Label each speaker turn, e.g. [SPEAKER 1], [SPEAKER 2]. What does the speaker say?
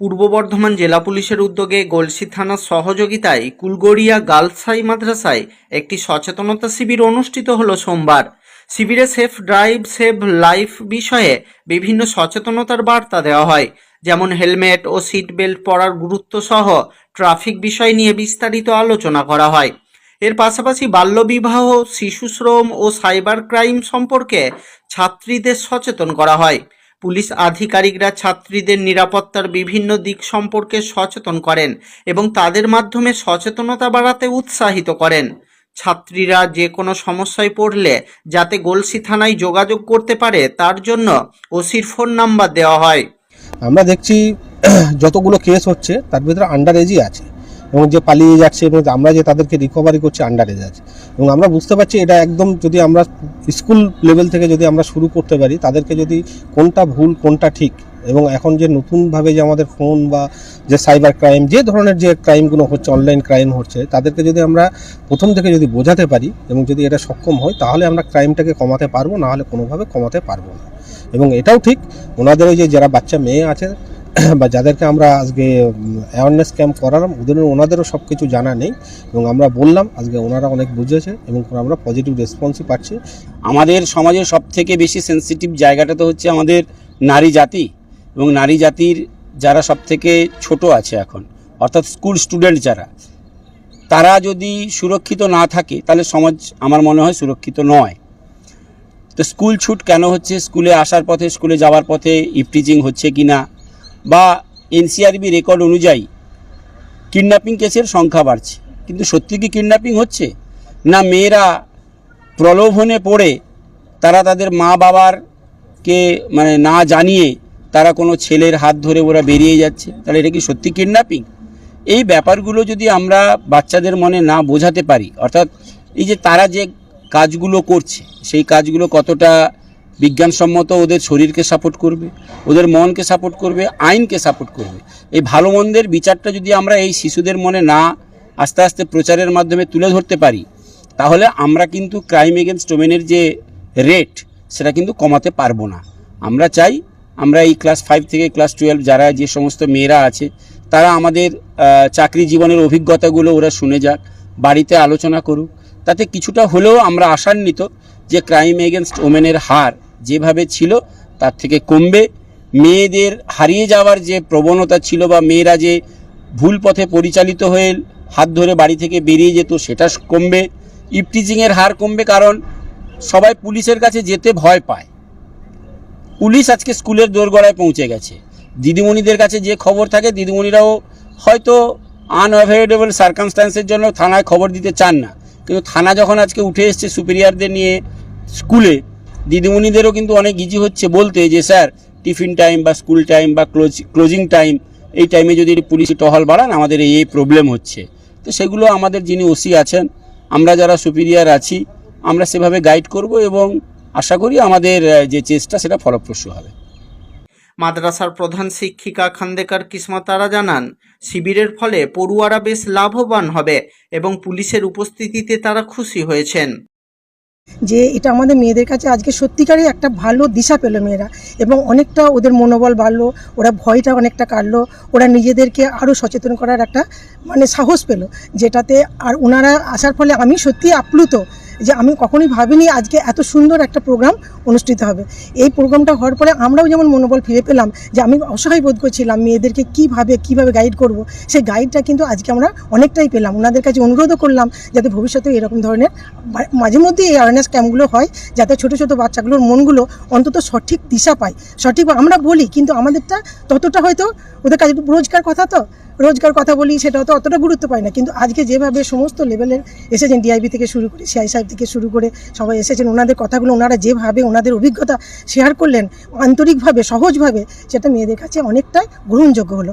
[SPEAKER 1] পূর্ব বর্ধমান জেলা পুলিশের উদ্যোগে গলসি থানার সহযোগিতায় কুলগড়িয়া গার্লস হাই মাদ্রাসায় একটি সচেতনতা শিবির অনুষ্ঠিত হলো সোমবার। শিবিরে সেফ ড্রাইভ, সেভ লাইফ বিষয়ে বিভিন্ন সচেতনতার বার্তা দেওয়া হয়, যেমন হেলমেট ও সিট বেল্ট পরার গুরুত্ব সহ ট্রাফিক বিষয় নিয়ে বিস্তারিত আলোচনা করা হয়। এর পাশাপাশি বাল্যবিবাহ শিশুশ্রম ও সাইবার ক্রাইম সম্পর্কে ছাত্রীদের সচেতন করা হয়। পুলিশ আধিকারিকরা ছাত্রীদের নিরাপত্তার বিভিন্ন দিক সম্পর্কে সচেতন করেন এবং তাদের মাধ্যমে সচেতনতা বাড়াতে উৎসাহিত করেন। ছাত্রীরা যে কোনো সমস্যায় পড়লে যাতে গলসি থানায় যোগাযোগ করতে পারে, তার জন্য ওসির ফোন নাম্বার দেওয়া হয়।
[SPEAKER 2] আমরা দেখছি, যতগুলো কেস হচ্ছে, তার ভিতরে আন্ডার এজই আছে। এবং যে পালিয়ে যাচ্ছে এবং আমরা যে তাদেরকে রিকভারি করছি আন্ডারে আছে এবং আমরা বুঝতে পারছি এটা একদম যদি আমরা স্কুল লেভেল থেকে যদি আমরা শুরু করতে পারি, তাদেরকে যদি কোনটা ভুল, কোনটা ঠিক এবং এখন যে নতুনভাবে যে আমাদের ফোন বা যে সাইবার ক্রাইম যে ধরনের যে ক্রাইমগুলো হচ্ছে অনলাইন ক্রাইম হচ্ছে, তাদেরকে যদি আমরা প্রথম থেকে যদি বোঝাতে পারি এবং যদি এটা সক্ষম হয়, তাহলে আমরা ক্রাইমটাকে কমাতে পারব না হলে কোনোভাবে কমাতে পারব না। এবং এটাও ঠিক, ওনাদের ওই যে যারা বাচ্চা মেয়ে আছে বা যাদেরকে আমরা আজকে অ্যাওয়ারনেস ক্যাম্প করালাম ওদের, ওনাদেরও সব কিছু জানা নেই এবং আমরা বললাম, আজকে ওনারা অনেক বুঝেছে এবং আমরা পজিটিভ রেসপন্সই পাচ্ছি।
[SPEAKER 3] আমাদের সমাজের সব থেকে বেশি সেন্সিটিভ জায়গাটা তো হচ্ছে আমাদের নারী জাতি এবং নারী জাতির যারা সব থেকে ছোট আছে এখন, অর্থাৎ স্কুল স্টুডেন্ট যারা, তারা যদি সুরক্ষিত না থাকে, তাহলে সমাজ আমার মনে হয় সুরক্ষিত নয়। তো স্কুল ছুট কেন হচ্ছে? স্কুলে আসার পথে স্কুলে যাওয়ার পথে ইফটিজিং হচ্ছে কি না বা এনসিআরবি রেকর্ড অনুযায়ী কিডন্যাপিং কেসের সংখ্যা বাড়ছে। কিন্তু সত্যি কি কিডন্যাপিং হচ্ছে? না মেয়েরা প্রলোভনে পড়ে তারা তাদের মা বাবার কে মানে না জানিয়ে তারা কোনো ছেলের হাত ধরে ওরা বেরিয়ে যাচ্ছে? তাহলে এটা কি সত্যি কিডন্যাপিং এই ব্যাপারগুলো যদি আমরা বাচ্চাদের মনে না বোঝাতে পারি, অর্থাৎ এই যে তারা যে কাজগুলো করছে, সেই কাজগুলো কতটা বিজ্ঞানসম্মত ওদের শরীরকে সাপোর্ট করবে, ওদের মনকে সাপোর্ট করবে, আইনকে সাপোর্ট করবে। এই ভালো মন্দের বিচারটা যদি আমরা এই শিশুদের মনে না আস্তে আস্তে প্রচারের মাধ্যমে তুলে ধরতে পারি, তাহলে আমরা কিন্তু ক্রাইম এগেনস্ট ওমেনের যে রেট সেটা কিন্তু কমাতে পারব না। আমরা চাই, আমরা এই ক্লাস ফাইভ থেকে ক্লাস টুয়েলভ যারা যে সমস্ত মেয়েরা আছে, তারা আমাদের চাকরি জীবনের অভিজ্ঞতাগুলো ওরা শুনে যাক, বাড়িতে আলোচনা করুক। তাতে কিছুটা হলেও আমরা আশান্বিত যে ক্রাইম এগেনস্ট ওমেনের হার যেভাবে ছিল, তার থেকে কমবে। মেয়েদের হারিয়ে যাওয়ার যে প্রবণতা ছিল বা মেয়েরা যে ভুল পথে পরিচালিত হয়ে হাত ধরে বাড়ি থেকে বেরিয়ে যেত, সেটা কমবে। ইপটিজিংয়ের হার কমবে কারণ সবাই পুলিশের কাছে যেতে ভয় পায়। পুলিশ আজকে স্কুলের দোরগড়ায় পৌঁছে গেছে। দিদিমণিদের কাছে যে খবর থাকে, দিদিমণিরাও হয়তো আনঅ্যাভয়েডেবল সার্কামস্ট্যান্সের জন্য থানায় খবর দিতে চান না। কিন্তু থানা যখন আজকে উঠে এসছে সুপিরিয়ারদের নিয়ে স্কুলে দিদিমণিদেরও কিন্তু অনেক ইজি হচ্ছে বলতে যে, স্যার, টিফিন টাইম বা স্কুল টাইম বা ক্লোজ, ক্লোজিং টাইম, এই টাইমে যদি পুলিশ টহল বাড়ান, আমাদের এই এই প্রবলেম হচ্ছে। তো সেগুলো আমাদের যিনি ওসি আছেন, আমরা যারা সুপিরিয়ার আছি, আমরা সেভাবে গাইড করব এবং আশা করি আমাদের যে চেষ্টা সেটা ফলপ্রসূ হবে।
[SPEAKER 1] মাদ্রাসার প্রধান শিক্ষিকা খান্দেকার কিসমত তারা জানান, শিবিরের ফলে পড়ুয়ারা বেশ লাভবান হবে এবং পুলিশের উপস্থিতিতে তারা খুশি হয়েছেন।
[SPEAKER 4] যে এটা আমাদের মেয়েদের কাছে আজকে সত্যিকারই একটা ভালো দিশা পেল মেয়েরা এবং অনেকটা ওদের মনোবল বাড়লো, ওরা ভয়টা অনেকটা কাটলো, ওরা নিজেদেরকে আরও সচেতন করার একটা মানে সাহস পেল, যেটাতে আর ওনারা আসার ফলে আমি সত্যি আপ্লুত যে আমি কখনোই ভাবিনি আজকে এত সুন্দর একটা প্রোগ্রাম অনুষ্ঠিত হবে। এই প্রোগ্রামটা হওয়ার পরে আমরাও যেমন মনোবল ফিরে পেলাম যে আমি অসহায় বোধ করছিলাম মেয়েদেরকে কীভাবে কীভাবে গাইড করব, সেই গাইডটা কিন্তু আজকে আমরা অনেকটাই পেলাম। ওনাদের কাছে অনুরোধও করলাম যাতে ভবিষ্যতে এরকম ধরনের মাঝে মধ্যে এই অ্যাওয়ারনেস ক্যাম্পগুলো হয় যাতে ছোট ছোট বাচ্চাগুলোর মনগুলো অন্তত সঠিক দিশা পায়। সঠিক আমরা বলি কিন্তু আমাদেরটা ততটা হয়তো ওদের কাছে রোজকার কথা তো। রোজকার কথা বলি সেটা হয়তো অতটা গুরুত্ব পায় না। কিন্তু আজকে যেভাবে সমস্ত লেভেলের এসেছেন ডিআইবি থেকে শুরু করে সিআই সাহেব থেকে শুরু করে সবাই এসেছেন, ওনাদের কথাগুলো, ওনারা যেভাবে ওনাদের অভিজ্ঞতা শেয়ার করলেন, আন্তরিকভাবে, সহজভাবে, সেটা মেয়েদের কাছে অনেকটাই গ্রহণযোগ্য হলো।